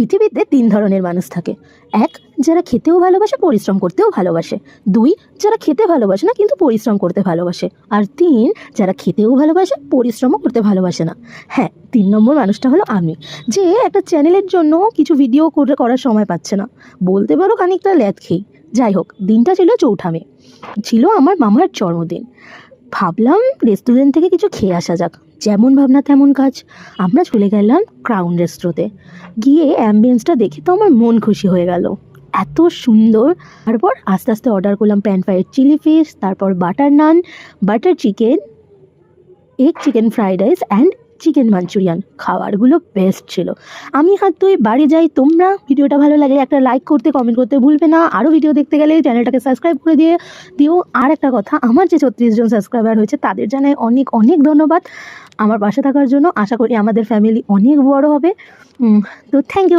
পৃথিবীতে তিন ধরনের মানুষ থাকে। এক, যারা খেতেও ভালোবাসে, পরিশ্রম করতেও ভালোবাসে। দুই, যারা খেতে ভালোবাসে না, কিন্তু পরিশ্রম করতে ভালোবাসে। আর তিন, যারা খেতেও ভালোবাসে, পরিশ্রমও করতে ভালোবাসে না। হ্যাঁ তিন নম্বর মানুষটা হলো আমি, যে একটা চ্যানেলের জন্য কিছু ভিডিও করে করার সময় পাচ্ছে না। বলতে পারো খানিকটা ল্যাদ খেই যাই হোক, দিনটা ছিল চৌঠামে ছিল আমার মামার জন্মদিন। ভাবলাম রেস্টুরেন্ট থেকে কিছু খেয়ে আসা যাক। যেমন ভাবনা তেমন কাজ। আমরা চলে গেলাম ক্রাউন রেস্ট্রোতে গিয়ে অ্যাম্বিয়েন্সটা দেখে তো আমার মন খুশি হয়ে গেল। এত সুন্দর। তারপর আস্তে আস্তে অর্ডার করলাম প্যান ফ্রাইড চিলি ফিশ তারপর butter naan butter chicken egg chicken fried rice and chicken Manchurian খাবারগুলো বেস্ট ছিল। আমি ধুয়ে বাড়ি যাই, তোমরা ভিডিওটা ভালো লাগে একটা লাইক করতে কমেন্ট করতে ভুলবে না। আরও ভিডিও দেখতে গেলে চ্যানেলটাকে সাবস্ক্রাইব করে দিয়ে দিও। আর একটা কথা, আমার যে ছত্রিশ জন সাবস্ক্রাইবার হয়েছে, তাদের জানাই অনেক অনেক ধন্যবাদ। আমার পাশে থাকার জন্য আশা করি আমাদের ফ্যামিলি অনেক বড় হবে। তো থ্যাংক ইউ